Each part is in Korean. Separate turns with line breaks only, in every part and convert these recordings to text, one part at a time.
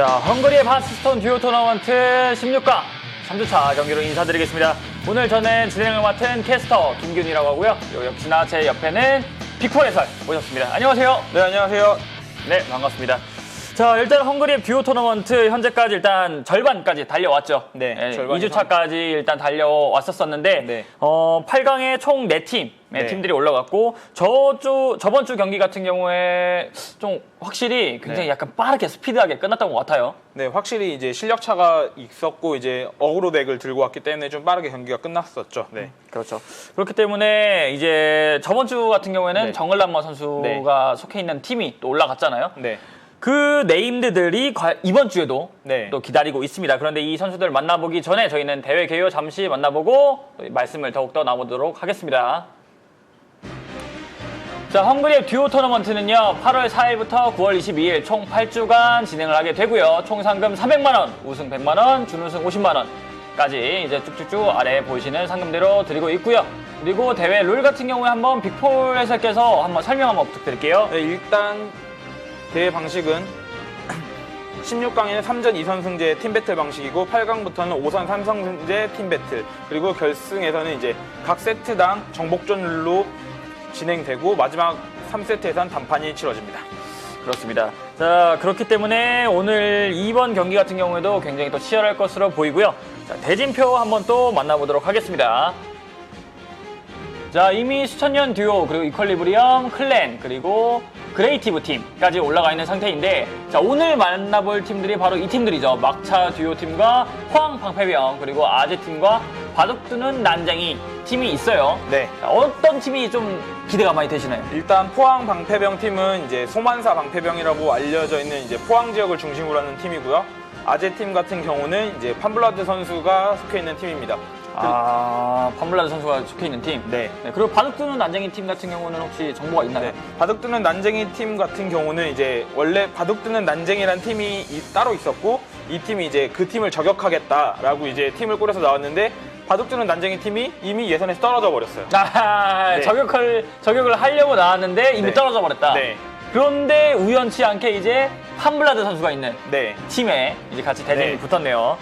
자, 헝그리의 바스스톤 듀오 토너먼트 16강 3주차 경기로 인사드리겠습니다. 오늘 저는 진행을 맡은 캐스터 김균이라고 하고요. 요 역시나 제 옆에는 빅포 해설 모셨습니다. 안녕하세요.
네, 안녕하세요.
네, 반갑습니다. 자, 일단 헝그리의 듀오 토너먼트 현재까지 일단 절반까지 달려왔죠.
네, 절반
2주차까지 일단 달려왔었었는데
네.
어, 8강에 총 4팀 의
네.
팀들이 올라갔고 저주 저번 주 경기 같은 경우에 좀 확실히 굉장히
네.
약간 빠르게 스피드하게 끝났던 것 같아요.
네, 확실히 이제 실력 차가 있었고 이제 어그로 덱을 들고 왔기 때문에 좀 빠르게 경기가 끝났었죠. 네.
그렇죠. 그렇기 때문에 이제 저번 주 같은 경우에는
네.
정글란마 선수가 속해 있는 팀이 또 올라갔잖아요.
네.
그 네임드들이 과- 이번 주에도
네.
또 기다리고 있습니다. 그런데 이 선수들 만나보기 전에 저희는 대회 개요 잠시 만나보고 또 말씀을 더욱더 나누도록 하겠습니다. 자, 헝그리의 듀오 토너먼트는요, 8월 4일부터 9월 22일 총 8주간 진행을 하게 되고요. 총 상금 400만 원, 우승 100만 원, 준우승 50만 원까지 이제 쭉쭉쭉 아래 보이시는 상금대로 드리고 있고요. 그리고 대회 룰 같은 경우에 한번 빅폴 해설께서 한번 설명 한번 부탁드릴게요.
네, 일단 대회 방식은 16강에는 3전 2선승제 팀 배틀 방식이고 8강부터는 5선 3선승제 팀 배틀 그리고 결승에서는 이제 각 세트당 정복전 룰로 진행되고 마지막 3세트에선 단판이 치러집니다.
그렇습니다. 자, 그렇기 때문에 오늘 2번 경기 같은 경우에도 굉장히 또 치열할 것으로 보이고요. 자, 대진표 한번 또 만나보도록 하겠습니다. 자, 이미 수천 년 듀오, 그리고 이퀄리브리엄, 클랜, 그리고 그레이티브 팀까지 올라가 있는 상태인데, 자, 오늘 만나볼 팀들이 바로 이 팀들이죠. 막차 듀오 팀과 포항 방패병, 그리고 아재 팀과 바둑두는 난쟁이 팀이 있어요.
네.
자, 어떤 팀이 좀 기대가 많이 되시나요?
일단 포항 방패병 팀은 이제 소만사 방패병이라고 알려져 있는 이제 포항 지역을 중심으로 하는 팀이고요. 아재 팀 같은 경우는 이제 판블라드 선수가 속해 있는 팀입니다.
아, 판블라드 선수가 속해 있는 팀.
네.
네, 그리고 바둑 두는 난쟁이 팀 같은 경우는 혹시 정보가 있나요?
네. 바둑두는 난쟁이 팀 같은 경우는 이제 원래 바둑두는 난쟁이란 팀이 이- 따로 있었고 이 팀이 이제 그 팀을 저격하겠다라고 이제 팀을 꾸려서 나왔는데 바둑두는 난쟁이 팀이 이미 예선에서 떨어져 버렸어요.
아,
네.
저격을 저격을 하려고 나왔는데 이미
네.
떨어져 버렸다.
네.
그런데 우연치 않게 이제 판블라드 선수가 있는
네.
팀에 이제 같이 대진이
네.
붙었네요.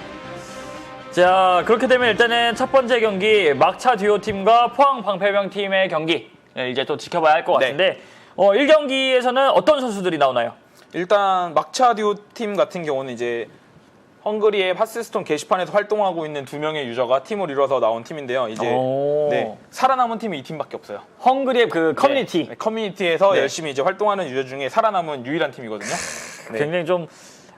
자, 그렇게 되면 일단은 첫 번째 경기 막차 듀오 팀과 포항 방패병 팀의 경기 네, 이제 또 지켜봐야 할것
네.
같은데 어, 1경기에서는 어떤 선수들이 나오나요?
일단 막차디오 팀 같은 경우는 이제 헝그리의 파스스톤 게시판에서 활동하고 있는 두 명의 유저가 팀을 이뤄서 나온 팀인데요. 이제
오.
네, 살아남은 팀이 이 팀밖에 없어요.
헝그리의 그 커뮤니티
네, 커뮤니티에서
네.
열심히 이제 활동하는 유저 중에 살아남은 유일한 팀이거든요. 네.
굉장히 좀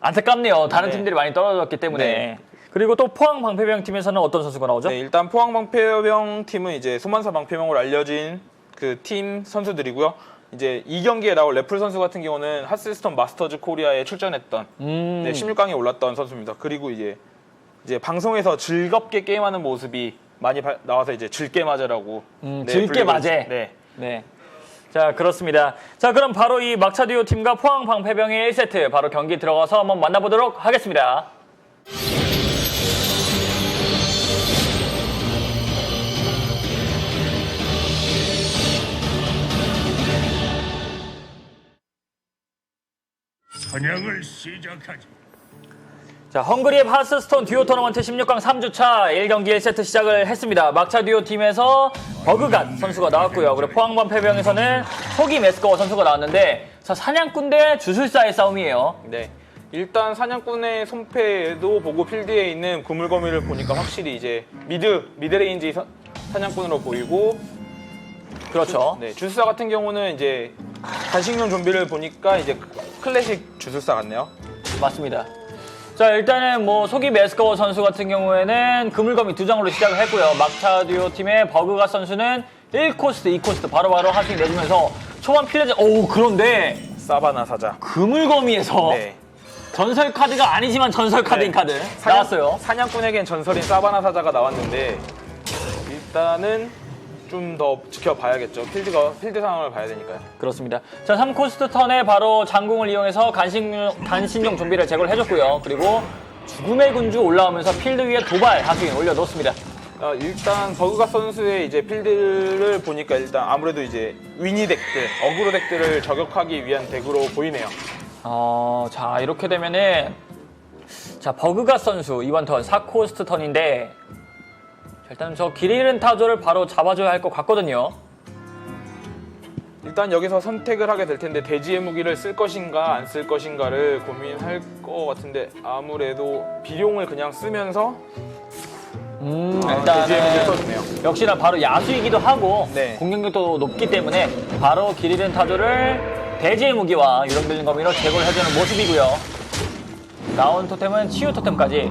안타깝네요. 다른
네.
팀들이 많이 떨어졌기 때문에.
네.
그리고 또 포항 방패병 팀에서는 어떤 선수가 나오죠?
네, 일단 포항 방패병 팀은 이제 소만사 방패병으로 알려진 그 팀 선수들이고요. 이제 이 경기에 나올 레플 선수 같은 경우는 하스스톤 마스터즈 코리아에 출전했던
음.
네, 16강에 올랐던 선수입니다. 그리고 이제 이제 방송에서 즐겁게 게임하는 모습이 많이 바- 나와서 이제 즐게 맞으라고
음,
네,
즐게.
있- 네.
네. 자, 그렇습니다. 자, 그럼 바로 이 막차 듀오 팀과 포항 방패병의 1세트 바로 경기 들어가서 한번 만나보도록 하겠습니다.
사냥을 시작하지.
자, 헝그리의 하스스톤 듀오 토너먼트 16강 3주차 1경기 1세트 시작을 했습니다. 막차 듀오 팀에서 버그갓 선수가 나왔고요. 그리고 포항 방패병에서는 소기 메스커 선수가 나왔는데 자, 사냥꾼 대 주술사의 싸움이에요.
네. 일단 사냥꾼의 손패도 보고 필드에 있는 구물거미를 보니까 확실히 이제 미드 미드레인지 사- 사냥꾼으로 보이고
그렇죠.
네, 주술사 같은 경우는 이제 단식용 좀비를 보니까 이제 클래식 주술사 같네요.
맞습니다. 자 일단은 뭐 소기 메스커 선수 같은 경우에는 그물거미 두 장으로 시작을 했고요. 막차 듀오 팀의 버그가 선수는 1코스트, 2코스트 바로바로 하승 내주면서 초반 필레즈 오 그런데
사바나 사자.
그물거미에서
네.
전설 카드가 아니지만 전설 카드인
네.
카드
사냥-
나왔어요.
사냥꾼에겐 전설인 사바나 사자가 나왔는데 일단은 좀 더 지켜봐야겠죠. 필드가 필드 상황을 봐야 되니까요.
그렇습니다. 자 3코스트 턴에 바로 장궁을 이용해서 간신용, 간신용 좀비를 제거를 해줬고요. 그리고 죽음의 군주 올라오면서 필드 위에 도발 하수인 올려놓습니다.
어, 일단 버그가 선수의 이제 필드를 보니까 일단 아무래도 이제 위니 덱들, 어그로 덱들을 저격하기 위한 덱으로 보이네요.
어, 자, 이렇게 되면은 자, 버그가 선수 이번 턴 4코스트 턴인데 자, 일단 저 길 잃은 타조를 바로 잡아줘야 할 것 같거든요.
일단 여기서 선택을 하게 될 텐데 대지의 무기를 쓸 것인가 안 쓸 것인가를 고민할 것 같은데 아무래도 비룡을 그냥 쓰면서
음,
아, 대지의 무기를
일단은
써주네요.
역시나 바로 야수이기도 하고
네.
공격력도 높기 때문에 바로 길 잃은 타조를 대지의 무기와 유령들린 거미로 제거를 해주는 모습이고요. 나온 토템은 치유 토템까지.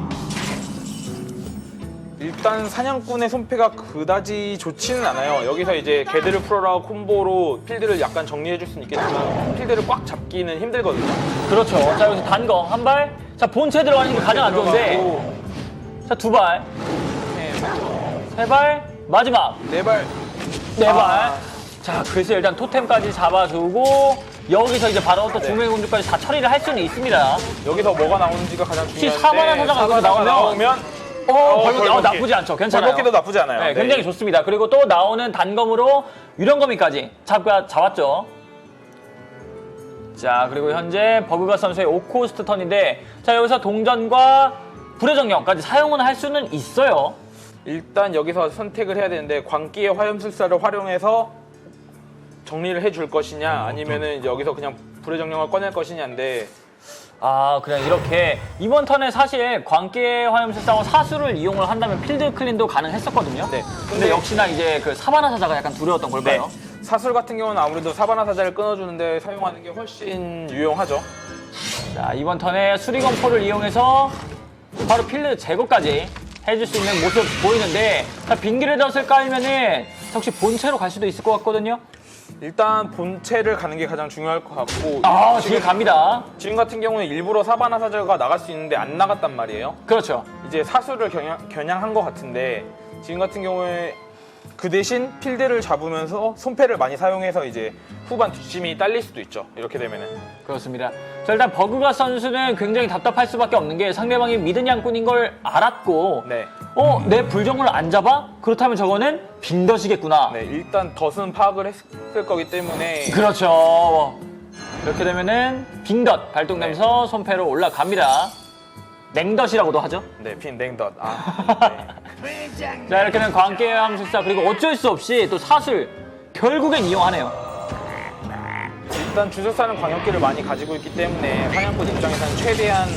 일단 사냥꾼의 손패가 그다지 좋지는 않아요. 여기서 이제 개들을 풀어라 콤보로 필드를 약간 정리해 줄 수는 있겠지만 필드를 꽉 잡기는 힘들거든요.
그렇죠. 자, 여기서 단거 한 발. 자, 본체 들어가는 게 가장 안 좋은데.
들어가고
자, 두 발.
네,
세 발. 마지막.
네 발.
네 발.
아.
자, 글쎄 일단 토템까지 잡아주고 여기서 이제 바로 또 중매 공주까지 다 처리를 할 수는 있습니다.
여기서 뭐가 나오는지가 가장 중요한데
사바나 사자가 여기서
사바나가
나오면
나오면
어, 벌목기. 어. 나쁘지 않죠. 괜찮아요.
벌목기도 나쁘지 않아요.
네,
네.
굉장히 좋습니다. 그리고 또 나오는 단검으로 유령거미까지 잡, 잡았죠. 자, 그리고 현재 버그가 선수의 5코스트 턴인데 자, 여기서 동전과 불의 정령까지 사용은 할 수는 있어요.
일단 여기서 선택을 해야 되는데 광기의 화염술사를 활용해서 정리를 해줄 것이냐 아니면은 이제 여기서 그냥 불의 정령을 꺼낼 것이냐인데
아, 그냥 이렇게 이번 턴에 사실 광기의 화염술사와 사수를 이용을 한다면 필드 클린도 가능했었거든요.
네.
근데 역시나 이제 그 사바나 사자가 약간 두려웠던 걸까요?
네. 사술 같은 경우는 아무래도 사바나 사자를 끊어주는데 사용하는 게 훨씬 유용하죠.
자, 이번 턴에 수리검포를 이용해서 바로 필드 제거까지 해줄 수 있는 모습 보이는데 자, 빙기를 덫을 깔면은 혹시 본체로 갈 수도 있을 것 같거든요.
일단 본체를 가는 게 가장 중요할 것 같고
아, 뒤에 갑니다.
지금 같은 경우는 일부러 사바나 사자가 나갈 수 있는데 안 나갔단 말이에요.
그렇죠.
이제 사수를 겨냥, 겨냥한 것 같은데 지금 같은 경우에 그 대신 필드를 잡으면서 손패를 많이 사용해서 이제 후반 뒷심이 딸릴 수도 있죠. 이렇게 되면은
그렇습니다. 자, 일단 버그가 선수는 굉장히 답답할 수밖에 없는 게 상대방이 미든 양꾼인 걸 알았고
네,
어, 내 불정을 안 잡아? 그렇다면 저거는 빙덫이겠구나.
네 일단 덫은 파악을 했을 거기 때문에
그렇죠. 이렇게 되면은 빙덫 발동되면서 손패로 올라갑니다. 냉덫이라고도 하죠.
네 빈댕덫 아 네.
자 이렇게 되면 광계 함술사 그리고 어쩔 수 없이 또 사술 결국엔 이용하네요.
일단 주술사는 광역기를 많이 가지고 있기 때문에 사냥꾼 입장에서는 최대한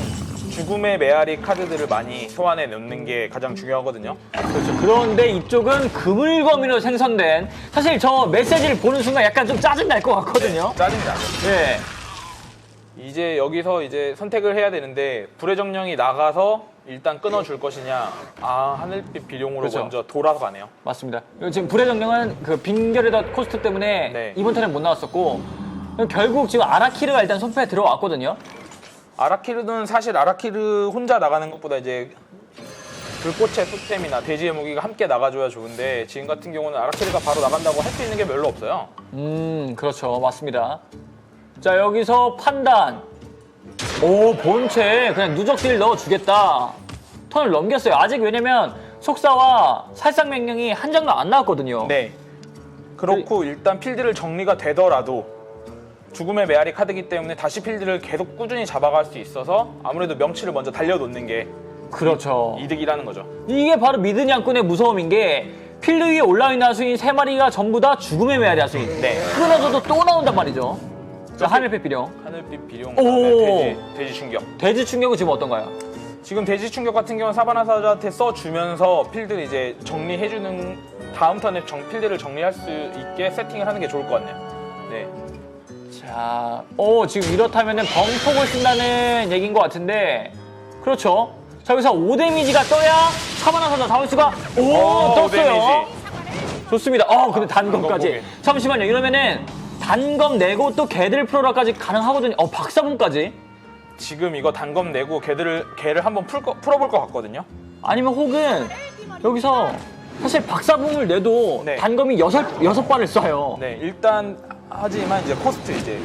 죽음의 메아리 카드들을 많이 소환해 놓는 게 가장 중요하거든요.
그렇죠. 그런데 이쪽은 그물거미로 생성된 사실 저 메시지를 보는 순간 약간 좀 짜증 날 것 같거든요.
짜증이 나죠.
네.
이제 여기서 이제 선택을 해야 되는데 불의 정령이 나가서 일단 끊어줄 것이냐 아 하늘빛 비룡으로
그렇죠.
먼저 돌아서 가네요
맞습니다. 그리고 지금 불의 정령은 그 빙결의 덫 코스트 때문에
네.
이번 턴에 못 나왔었고 결국 지금 아라키르가 일단 손패에 들어왔거든요.
아라키르는 사실 아라키르 혼자 나가는 것보다 이제 불꽃의 토템이나 돼지의 무기가 함께 나가줘야 좋은데 지금 같은 경우는 아라키르가 바로 나간다고 할 수 있는 게 별로 없어요
음, 그렇죠. 맞습니다. 자, 여기서 판단. 오, 본체. 그냥 누적딜 넣어주겠다. 턴을 넘겼어요. 아직 왜냐면 속사와 살상 명령이 한 장도 안 나왔거든요.
네 그렇고 일단 필드를 정리가 되더라도 죽음의 메아리 카드이기 때문에 다시 필드를 계속 꾸준히 잡아갈 수 있어서 아무래도 명치를 먼저 달려놓는 게
그렇죠.
이득이라는 거죠
이게 바로 미든 양꾼의 무서움인 게 필드 위에 올라있는 하수인 세 마리가 전부 다 죽음의 메아리 하수인.
네.
끊어져도 또 나온단 말이죠. 자, 하늘빛 비룡.
하늘빛 비룡,
오!
그다음에 돼지, 돼지 충격.
돼지 충격은 지금 어떤가요?
지금 돼지 충격 같은 경우는 사바나 사자한테 써주면서 필드를 이제 정리해주는 다음 턴에 정, 필드를 정리할 수 있게 세팅을 하는 게 좋을 것 같네요. 네.
자, 오, 지금 이렇다면은 범폭을 쓴다는 얘기인 것 같은데, 그렇죠. 자, 여기서 5 데미지가 떠야 사바나 사자 잡을 수가, 오,
오,
떴어요.
데미지.
좋습니다. 어, 근데 단검까지.
단검 보기.
잠시만요. 이러면은 단검 내고 또 개들 프로라까지 가능하거든요. 어, 박사분까지.
지금 이거 단검 내고 걔들을 걔를 한번 풀 거, 풀어볼 것 같거든요.
아니면 혹은 여기서 사실 박사분을 내도
네.
단검이 여섯, 여섯 발을 쏴요.
네, 일단 하지만 이제 코스트 이제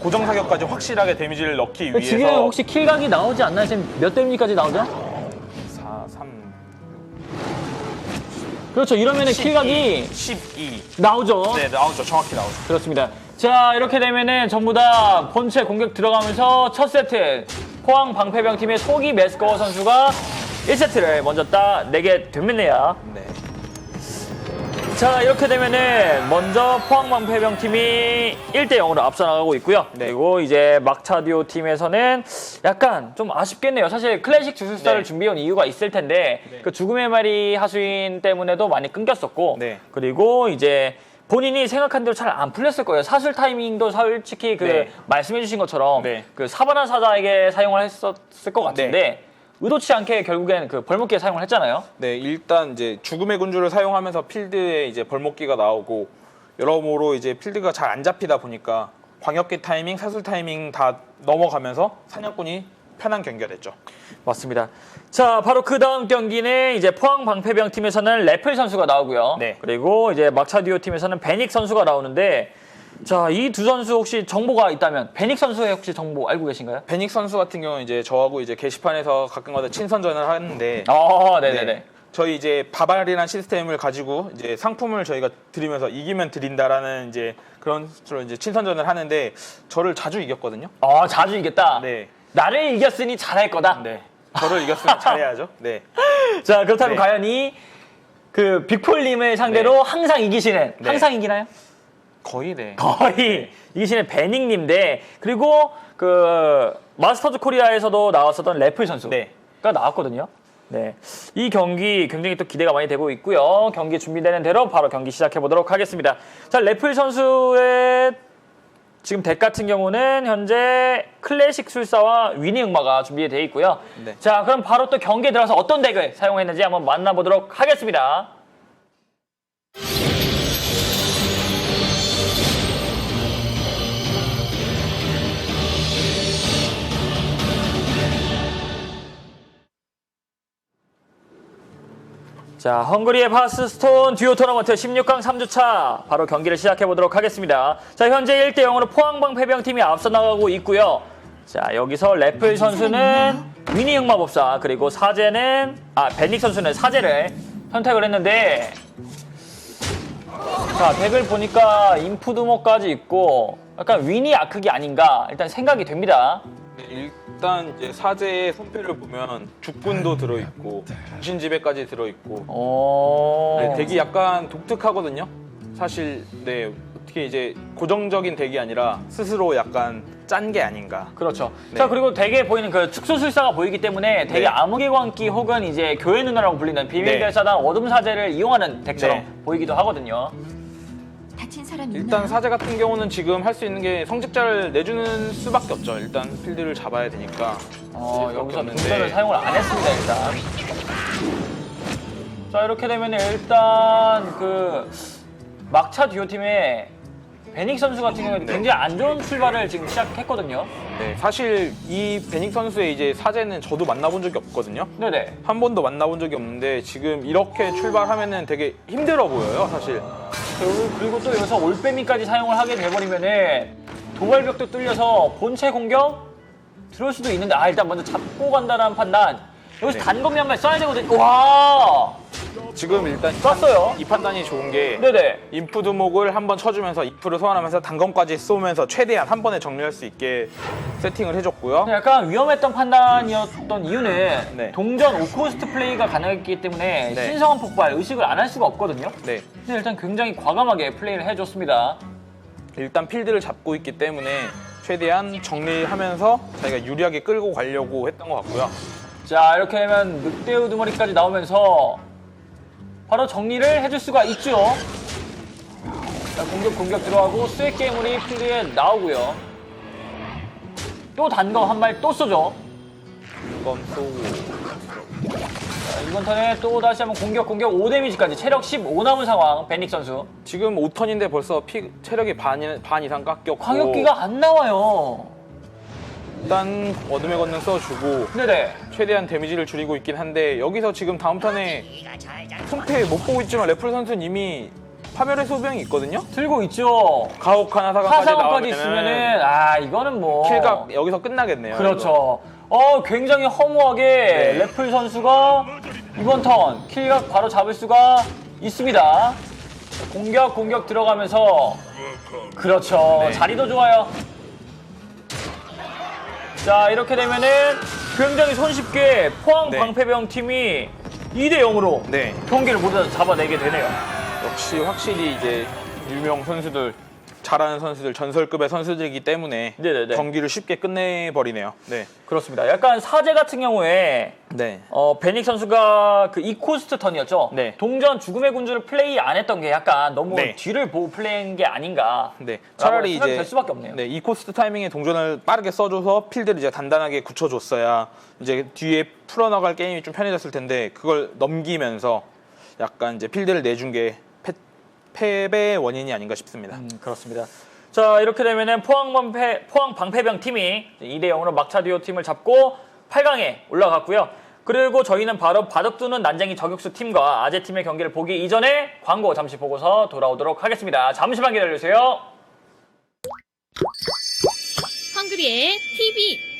고정 사격까지 확실하게 데미지를 넣기 위해서
지금 혹시 킬각이 나오지 않나요? 지금 몇 데미지까지 나오죠?
4, 3,
그렇죠. 이러면은 킬각이
12.
나오죠.
네, 나오죠. 정확히 나오죠.
그렇습니다. 자, 이렇게 되면은 전부 다 본체 공격 들어가면서 첫 세트 포항 방패병 팀의 소기 메스커 선수가 1세트를 먼저 따내게 됩니다.
네.
자 이렇게 되면은 먼저 포항방패병 팀이 1대 0으로 앞서 나가고 있고요.
네.
그리고 이제 막차디오 팀에서는 약간 좀 아쉽겠네요. 사실 클래식 주술사를
네.
준비해온 이유가 있을 텐데 그 죽음의 말이 하수인 때문에도 많이 끊겼었고
네.
그리고 이제 본인이 생각한 대로 잘 안 풀렸을 거예요. 사술 타이밍도 솔직히 그
네.
말씀해 주신 것처럼
네.
그 사바나 사자에게 사용을 했었을 것 같은데
네.
의도치 않게 결국엔 그 벌목기에 사용을 했잖아요.
네, 일단 이제 죽음의 군주를 사용하면서 필드에 이제 벌목기가 나오고 여러모로 이제 필드가 잘 안 잡히다 보니까 광역기 타이밍, 사술 타이밍 다 넘어가면서 사냥꾼이 편한 경기가 됐죠.
맞습니다. 자, 바로 그 다음 경기는 이제 포항 방패병 팀에서는 래플 선수가 나오고요.
네.
그리고 이제 막차디오 팀에서는 베닉 선수가 나오는데 자, 이 두 선수 혹시 정보가 있다면 베닉 선수의 혹시 정보 알고 계신가요?
베닉 선수 같은 경우는 이제 저하고 이제 게시판에서 가끔가다 친선전을 하는데
아, 네네네.
네. 저희 이제 바발이라는 시스템을 가지고 이제 상품을 저희가 드리면서 이기면 드린다라는 이제 그런 식으로 이제 친선전을 하는데 저를 자주 이겼거든요.
아, 자주 이겼다.
네.
나를 이겼으니 잘할 거다.
네. 저를 이겼으면 잘해야죠. 네.
자, 그렇다면
네.
과연 이 그 빅폴님을 상대로 항상 이기시는
네.
항상 이기나요?
거의 네.
거의 이기시는 베닝님인데 그리고 그 마스터즈 코리아에서도 나왔었던 래플 선수가
네.
나왔거든요. 네, 이 경기 굉장히 또 기대가 많이 되고 있고요. 경기 준비되는 대로 바로 경기 시작해 보도록 하겠습니다. 자, 래플 선수의 지금 덱 같은 경우는 현재 클래식 술사와 위니 응마가 준비되어 있고요.
네.
자, 그럼 바로 또 경기에 들어가서 어떤 덱을 사용했는지 한번 만나보도록 하겠습니다. 자, 헝그리의 파스스톤 듀오 토너먼트 16강 3주차 바로 경기를 시작해 보도록 하겠습니다. 자, 현재 1대 0으로 포항방 패병팀이 앞서 나가고 있고요. 자, 여기서 래플 선수는 위니 흑마법사 그리고 사제는 아, 벤닉 선수는 사제를 선택을 했는데 자, 덱을 보니까 인푸드모까지 있고 약간 위니 아크기 아닌가 일단 생각이 됩니다.
네, 일단 이제 사제의 손패를 보면 죽군도 들어있고 정신지배까지 들어있고
어.
네, 덱이 약간 독특하거든요. 사실 네 어떻게 이제 고정적인 덱이 아니라 스스로 약간 짠 게 아닌가.
그렇죠.
네.
자 그리고 덱에 보이는 그 축소술사가 보이기 때문에 덱에
네.
암흑의 광기 혹은 이제 교회 누나라고 불리는 비밀
네.
결사단 어둠 사제를 이용하는 덱처럼
네.
보이기도 하거든요.
다친 사람이
일단
있나요?
사제 같은 경우는 지금 할 수 있는 게 성직자를 내주는 수밖에 없죠. 일단 필드를 잡아야 되니까.
어, 여기서
없는데.
동전을 사용을 안 했습니다 일단. 자 이렇게 되면 일단 그 막차 듀오 팀의 베닉 선수 같은 경우에
네.
굉장히 안 좋은 출발을 지금 시작했거든요.
네, 사실 이 베닉 선수의 이제 사제는 저도 만나본 적이 없거든요.
네네.
한 번도 만나본 적이 없는데 지금 이렇게 출발하면은 되게 힘들어 보여요, 사실.
그리고, 또 여기서 올빼미까지 사용을 하게 돼버리면은 도발벽도 뚫려서 본체 공격? 들어올 수도 있는데 아 일단 먼저 잡고 간다는 판단 여기서
네.
단검이 한발 쏴야 되거든요 와
지금 일단
쐈어요
이 판단이 좋은 게
네네
인프 두목을 한 번 쳐주면서 인프를 소환하면서 단검까지 쏘면서 최대한 한 번에 정리할 수 있게 세팅을 해줬고요.
약간 위험했던 판단이었던 이유는
네.
동전 오코스트 플레이가 가능했기 때문에
네.
신성한 폭발 의식을 안 할 수가 없거든요
네,
근데 일단 굉장히 과감하게 플레이를 해줬습니다
일단 필드를 잡고 있기 때문에 최대한 정리하면서 자기가 유리하게 끌고 가려고 했던 것 같고요.
자 이렇게 되면 늑대 우두머리까지 나오면서 바로 정리를 해줄 수가 있죠. 자, 공격 공격 들어가고 스웨 게임물이 필드에 나오고요. 또 단검 한 발 또 쏘죠.
이건 쏘고
자, 이번 턴에 또 다시 한번 공격 공격 5 데미지까지 체력 15 남은 상황 베닉 선수.
지금 5턴인데 벌써 피, 체력이 반, 반 이상 깎였고
광역기가 안 나와요.
일단 어둠의 권능 써주고
네네.
최대한 데미지를 줄이고 있긴 한데 여기서 지금 다음 턴에 손패 못 보고 있지만 래플 선수는 이미 파멸의 소병이 있거든요.
들고 있죠.
가혹한
하상어까지
나오면은
있으면은 아 이거는 뭐
킬각 여기서 끝나겠네요.
그렇죠. 어, 굉장히 허무하게
네.
래플 선수가 이번 턴 킬각 바로 잡을 수가 있습니다. 공격, 공격 들어가면서 그렇죠.
네.
자리도 좋아요. 자, 이렇게 되면은 굉장히 손쉽게 포항
네.
방패병 팀이 2대 0으로
네.
경기를 모두 다 잡아내게 되네요.
역시 확실히 이제 유명 선수들 잘하는 선수들 전설급의 선수들이기 때문에
네네네.
경기를 쉽게 끝내버리네요. 네.
그렇습니다. 약간 사제 같은 경우에
네.
어, 베닉 선수가 그 이코스트 턴이었죠.
네.
동전 죽음의 군주를 플레이 안 했던 게 약간 너무
네.
뒤를 보고 플레이한 게 아닌가.
네. 차라리 이제
될 수밖에 없네요.
네, 이 코스트 타이밍에 동전을 빠르게 써줘서 필드를 이제 단단하게 굳혀줬어야 이제 뒤에 풀어나갈 게임이 좀 편해졌을 텐데 그걸 넘기면서 약간 이제 필드를 내준 게 패, 패배의 원인이 아닌가 싶습니다.
음, 그렇습니다. 자, 이렇게 되면은 포항 방패 포항 방패병 팀이 2대 0으로 막차 듀오 팀을 잡고 8강에 올라갔고요. 그리고 저희는 바로 바둑두는 난쟁이 저격수 팀과 아재 팀의 경기를 보기 이전에 광고 잠시 보고서 돌아오도록 하겠습니다. 잠시만 기다려 주세요.
헝그리의 TV